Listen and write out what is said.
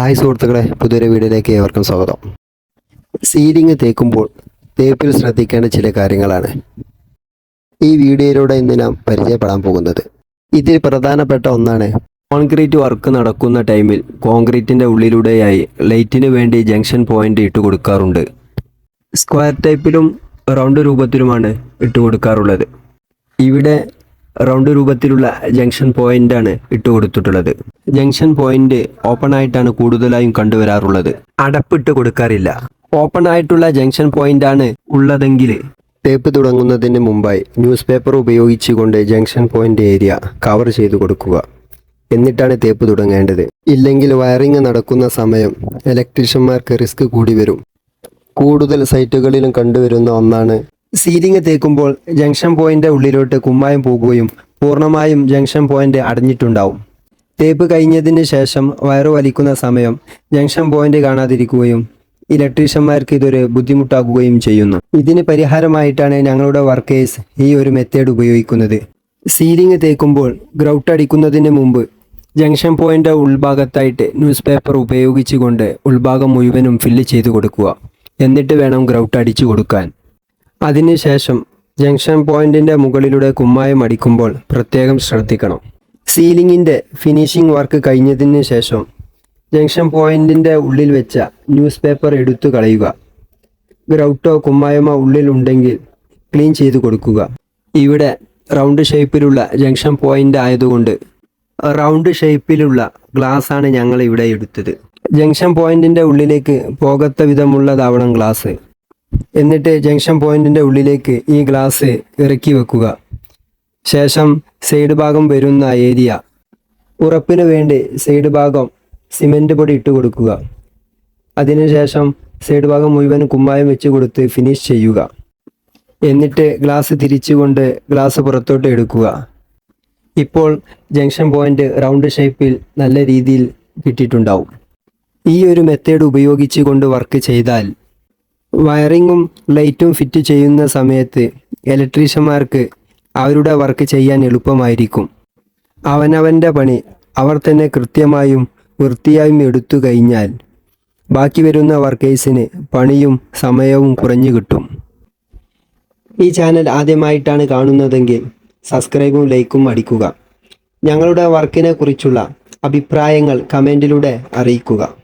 Hi സുഹൃത്തുക്കളെ പുതിയൊരു വീഡിയോയിലേക്ക് ഏവർക്കും സ്വാഗതം. സീലിംഗ് തേക്കുമ്പോൾ തേപ്പിൽ ശ്രദ്ധിക്കേണ്ട ചില കാര്യങ്ങളാണ്. ഈ വീഡിയോയിലൂടെ ഇന്ന് നാം പരിചയപ്പെടാൻ പോകുന്നത്. ഇതിൽ പ്രധാനപ്പെട്ട ഒന്നാണ് കോൺക്രീറ്റ് വർക്ക് നടക്കുന്ന ടൈമിൽ കോൺക്രീറ്റിന്റെ ഉള്ളിലൂടെയായി ലൈറ്റിന് വേണ്ടി ജംഗ്ഷൻ പോയിന്റ് ഇട്ട് കൊടുക്കാറുണ്ട്. സ്ക്വയർ ടൈപ്പിലും റൗണ്ട് രൂപത്തിലുമാണ് ഇട്ട് കൊടുക്കാറുള്ളത്. ഇവിടെ റൗണ്ട് രൂപത്തിലുള്ള ജംഗ്ഷൻ പോയിന്റ് ആണ് ഇട്ട് കൊടുത്തിട്ടുള്ളത്. ജംഗ്ഷൻ പോയിന്റ് ഓപ്പൺ ആയിട്ടാണ് കൂടുതലായും കണ്ടുവരാറുള്ളത്. അടപ്പിട്ട് കൊടുക്കാറില്ല. ഓപ്പൺ ആയിട്ടുള്ള ജംഗ്ഷൻ പോയിന്റ് ആണ് ഉള്ളതെങ്കിൽ ടേപ്പ് തുടങ്ങുന്നതിന് മുമ്പായി ന്യൂസ് പേപ്പർ ഉപയോഗിച്ചുകൊണ്ട് ജംഗ്ഷൻ പോയിന്റ് ഏരിയ കവർ ചെയ്തു കൊടുക്കുക. എന്നിട്ടാണ് തേപ്പ് തുടങ്ങേണ്ടത്. ഇല്ലെങ്കിൽ വയറിംഗ് നടക്കുന്ന സമയം ഇലക്ട്രീഷ്യന്മാർക്ക് റിസ്ക് കൂടി വരും. കൂടുതൽ സൈറ്റുകളിലും കണ്ടുവരുന്ന ഒന്നാണ് സീലിംഗ് തേക്കുമ്പോൾ ജംഗ്ഷൻ പോയിന്റ് ഉള്ളിലോട്ട് കുമ്മായം പോകുകയും പൂർണമായും ജംഗ്ഷൻ പോയിന്റ് അടഞ്ഞിട്ടുണ്ടാവും. തേപ്പ് കഴിഞ്ഞതിന് ശേഷം വയറ് വലിക്കുന്ന സമയം ജംഗ്ഷൻ പോയിന്റ് കാണാതിരിക്കുകയും ഇലക്ട്രീഷ്യന്മാർക്ക് ഇതൊരു ബുദ്ധിമുട്ടാക്കുകയും ചെയ്യുന്നു. ഇതിന് പരിഹാരമായിട്ടാണ് ഞങ്ങളുടെ വർക്കേഴ്സ് ഈ ഒരു മെത്തേഡ് ഉപയോഗിക്കുന്നത്. സീലിംഗ് തേക്കുമ്പോൾ ഗ്രൗട്ട് അടിക്കുന്നതിന് മുമ്പ് ജംഗ്ഷൻ പോയിന്റ് ഉൾഭാഗത്തായിട്ട് ന്യൂസ് പേപ്പർ ഉപയോഗിച്ചുകൊണ്ട് ഉൾഭാഗം മുഴുവനും ഫില്ല് ചെയ്ത് കൊടുക്കുക. എന്നിട്ട് വേണം ഗ്രൗട്ട് അടിച്ചു കൊടുക്കാൻ. അതിനുശേഷം ജംഗ്ഷൻ പോയിന്റിന്റെ മുകളിലൂടെ കുമ്മായം അടിക്കുമ്പോൾ പ്രത്യേകം ശ്രദ്ധിക്കണം. സീലിംഗിന്റെ ഫിനിഷിംഗ് വർക്ക് കഴിഞ്ഞതിന് ശേഷം ജംഗ്ഷൻ പോയിന്റിന്റെ ഉള്ളിൽ വെച്ച ന്യൂസ് പേപ്പർ എടുത്തു കളയുക. ഗ്രൗട്ടോ കുമ്മായമോ ഉള്ളിലുണ്ടെങ്കിൽ ക്ലീൻ ചെയ്തു കൊടുക്കുക. ഇവിടെ റൗണ്ട് ഷേപ്പിലുള്ള ജംഗ്ഷൻ പോയിന്റ് ആയതുകൊണ്ട് റൗണ്ട് ഷേപ്പിലുള്ള ഗ്ലാസ് ആണ് ഞങ്ങൾ ഇവിടെ എടുത്തത്. ജംഗ്ഷൻ പോയിന്റിന്റെ ഉള്ളിലേക്ക് പോകത്ത വിധമുള്ളതാവണം ഗ്ലാസ്. എന്നിട്ട് ജംഗ്ഷൻ പോയിന്റിന്റെ ഉള്ളിലേക്ക് ഈ ഗ്ലാസ് ഇറക്കി വെക്കുക. ശേഷം സൈഡ് ഭാഗം വരുന്ന ഏരിയ. ഉറപ്പിന് വേണ്ടി സൈഡ് ഭാഗം സിമെന്റ് പൊടി ഇട്ട് കൊടുക്കുക. അതിനുശേഷം സൈഡ് ഭാഗം മുഴുവൻ കുമ്മായം വെച്ച് കൊടുത്ത് ഫിനിഷ് ചെയ്യുക. എന്നിട്ട് ഗ്ലാസ് തിരിച്ചുകൊണ്ട് ഗ്ലാസ് പുറത്തോട്ട് എടുക്കുക. ഇപ്പോൾ ജംഗ്ഷൻ പോയിന്റ് റൗണ്ട് ഷേപ്പിൽ നല്ല രീതിയിൽ കിട്ടിയിട്ടുണ്ടാവും. ഈ ഒരു മെത്തേഡ് ഉപയോഗിച്ച് കൊണ്ട് വർക്ക് ചെയ്താൽ വയറിങ്ങും ലൈറ്റും ഫിറ്റ് ചെയ്യുന്ന സമയത്ത് ഇലക്ട്രീഷ്യന്മാർക്ക് അവരുടെ വർക്ക് ചെയ്യാൻ എളുപ്പമായിരിക്കും. അവനവന്റെ പണി അവർ തന്നെ കൃത്യമായും വൃത്തിയായും എടുത്തു കഴിഞ്ഞാൽ ബാക്കി വരുന്ന വർക്കേഴ്സിന് പണിയും സമയവും കുറഞ്ഞു കിട്ടും. ഈ ചാനൽ ആദ്യമായിട്ടാണ് കാണുന്നതെങ്കിൽ സബ്സ്ക്രൈബും ലൈക്കും അടിക്കുക. ഞങ്ങളുടെ വർക്കിനെ കുറിച്ചുള്ള അഭിപ്രായങ്ങൾ കമന്റിലൂടെ അറിയിക്കുക.